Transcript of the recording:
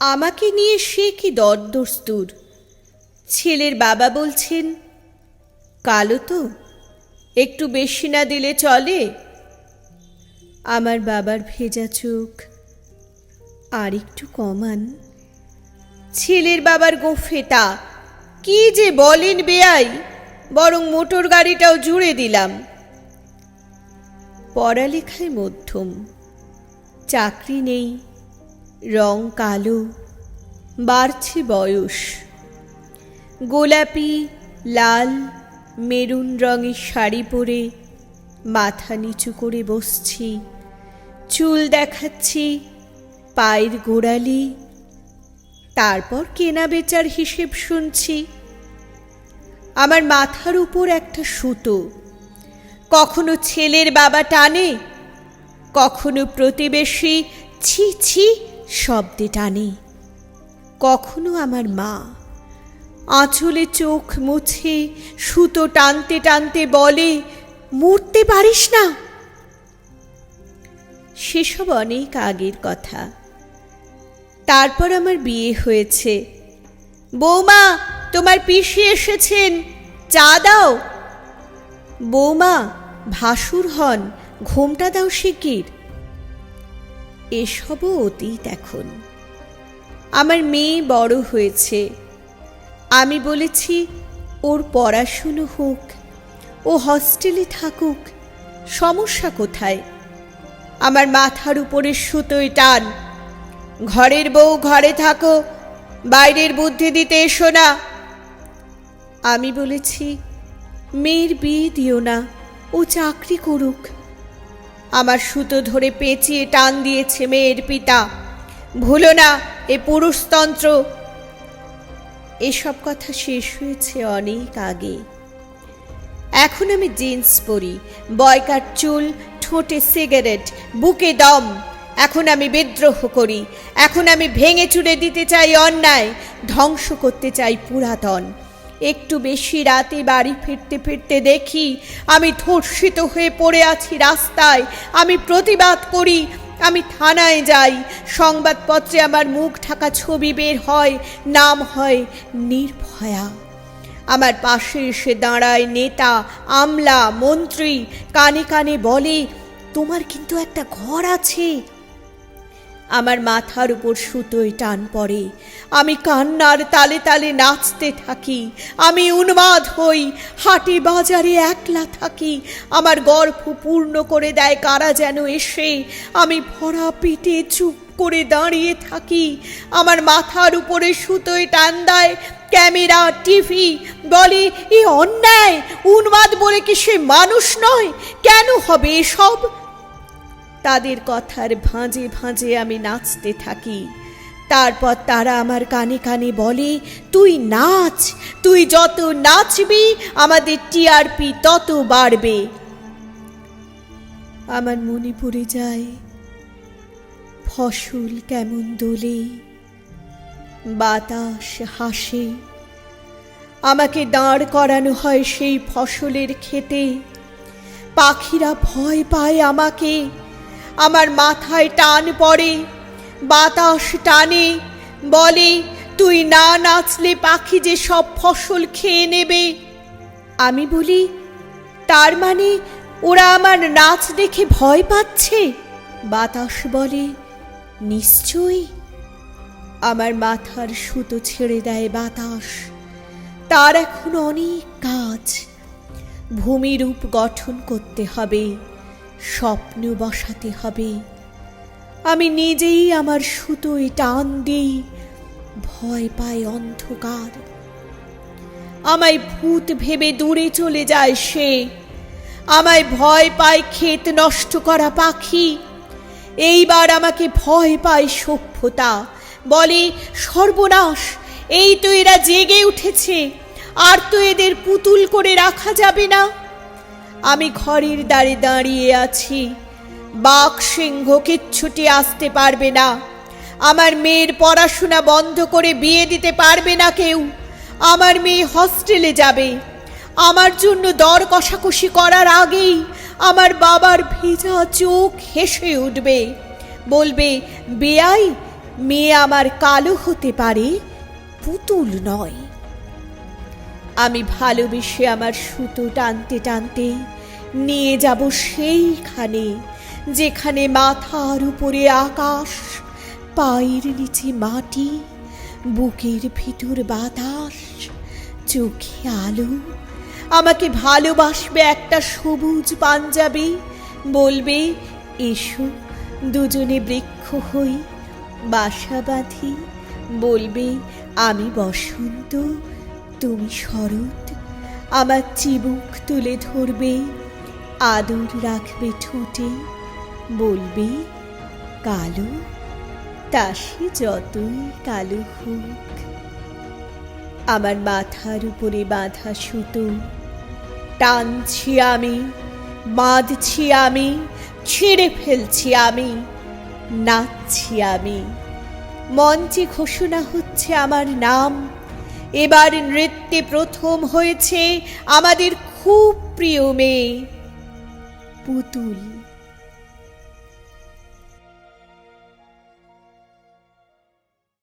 আমাকে নিয়ে সে কি দরদস্তুর? ছেলের বাবা বলছেন, কালো তো, একটু বেশি না দিলে চলে। আমার বাবার ভেজা চোখ, আর একটু কমান। ছেলের বাবার গোফেটা, কি যে বলেন বেয়াই, বরং মোটর গাড়িটাও জুড়ে দিলাম। পড়ালেখায় মধ্যম, চাকরি নেই রং কালো, বাড়ছে বয়স। গোলাপি, লাল, মেরুন রঙের শাড়ি পরে মাথা নিচু করে বসছি। চুল দেখাচ্ছি, পায়ের গোড়ালি, তারপর কেনা বেচার হিসেব শুনছি। আমার মাথার উপর একটা সুতো। কখনো ছেলের বাবা টানে, কখনো প্রতিবেশী, ছি ছি শব্দে টানে, কখনো আমার মা আঁচলে চোখ মুছে সুতো টানতে টানতে বলে, মরতে পারিস না? সেসব অনেক আগের কথা। তারপর আমার বিয়ে হয়েছে। বৌমা, তোমার পিসি এসেছেন, চা দাও। বৌমা, ভাসুর হন, ঘোমটা দাও শিকির এসবও অতীত এখন। আমার মেয়ে বড় হয়েছে। আমি বলেছি, ওর পড়াশুনো হোক, ও হস্টেলে থাকুক, সমস্যা কোথায়? আমার মাথার উপরে সুতোয় টান। ঘরের বউ ঘরে থাকো, বাইরের বুদ্ধি দিতে এসো না। আমি বলেছি, মেয়ের বিয়ে দিও না, ও চাকরি করুক। আমার সুতো ধরে পেঁচিয়ে টান দিয়েছে মেয়ের পিতা। ভুলো না, এ পুরুষতন্ত্র। এসব কথা শেষ হয়েছে অনেক আগে। এখন আমি জিন্স পরি, বয়কার চুল, ঠোঁটে সিগারেট, বুকে দম। এখন আমি বিদ্রোহ করি, এখন আমি ভেঙে চুড়ে দিতে চাই অন্যায়, ধ্বংস করতে চাই পুরাতন। একটু বেশি রাতে বাড়ি ফিরতে ফিরতে দেখি, আমি ধর্ষিত হয়ে পড়ে আছি রাস্তায়। আমি প্রতিবাদ করি, আমি থানায় যাই। সংবাদপত্রে আমার মুখ ঢাকা ছবি বের হয়, নাম হয় নির্ভয়া। আমার পাশে এসে দাঁড়ায় নেতা, আমলা, মন্ত্রী, কানে কানে বলে, তোমার কিন্তু একটা ঘর আছে। আমার মাথার উপর সুতোয় টান পড়ে। আমি কান্নার তালে তালে নাচতে থাকি। আমি উন্মাদ হই, হাটে বাজারে একলা থাকি। আমার গর্ভ পূর্ণ করে দেয় কারা যেন এসে। আমি ভরা পেটে চুপ করে দাঁড়িয়ে থাকি। আমার মাথার উপরে সুতোয় টান দেয় ক্যামেরা, টিভি। বলে, এ অন্যায়, উন্মাদ বলে কি সে মানুষ নয়? কেন হবে এসব? তাদের কথার ভাঁজে ভাঁজে আমি নাচতে থাকি। তারপর তারা আমার কানে কানে বলে, তুই নাচ, তুই যত নাচবি, আমাদের টিআরপি তত বাড়বে। আমার মনে পড়ে যায়, ফসল কেমন দোলে, বাতাস হাসে। আমাকে দাঁড় করানো হয় সেই ফসলের খেতে পাখিরা ভয় পায় আমাকে আমার মাথায় টান পড়ে। বাতাস টানে, বলে, তুই না নাচলে পাখি যে সব ফসল খেয়ে নেবে। আমি বলি, তার মানে ওরা আমার নাচ দেখে ভয় পাচ্ছে? বাতাস বলে, নিশ্চয়ই। আমার মাথার সুতো ছেড়ে দেয় বাতাস। তার এখন অনেক কাজ। ভূমিরূপ গঠন করতে হবে। স্বপ্ন বসাতে হবে। আমি নিজেই আমার সুতোয় টান দিই। ভয় পায় অন্ধকার। আমায় ভূত ভেবে দূরে চলে যায় সে। আমায় ভয় পায় ক্ষেত নষ্ট করা পাখি। এইবার আমাকে ভয় পায় সভ্যতা। বলে, সর্বনাশ, এই তো এরা জেগে উঠেছে। আর তো এদের পুতুল করে রাখা যাবে না। আমি ঘরের দ্বারে দাঁড়িয়ে আছি। বাঘ সিংহ কিচ্ছুটি আসতে পারবে না। আমার মেয়ের পড়াশোনা বন্ধ করে বিয়ে দিতে পারবে না কেউ। আমার মেয়ে হস্টেলে যাবে। আমার জন্য দর কষাকষি করার আগেই আমার বাবার ভেজা চোখ হেসে উঠবে। বলবে, বেয়াই, মেয়ে আমার কালো হতে পারে, পুতুল নয়। আমি ভালোবেসে আমার সুতো টানতে টানতে নিয়ে যাব সেইখানে, যেখানে মাথার উপরে আকাশ, পায়ের নিচে মাটি, বুকের ভিতর বাতাস, চোখে আলো। আমাকে ভালোবাসবে একটা সবুজ পাঞ্জাবি, বলবে, এসো দুজনে বৃক্ষ হই, বাসা বাঁধি। বলবে, আমি বসন্ত তুমি শরৎ, আমার চিবুক তুলে ধরবে, আদর রাখবে ঠোঁটে, বলবে, কালো, তা সে যতই কালো হোক। আমার মাথার উপরে বাঁধা সুতো, টানছি আমি, বাঁধছি আমি, ছিঁড়ে ফেলছি আমি, নাচছি আমি। মঞ্চে ঘোষণা হচ্ছে আমার নাম এবার নৃত্যে প্রথম হয়েছে আমাদের খুব প্রিয় মেয়ে পুতুল।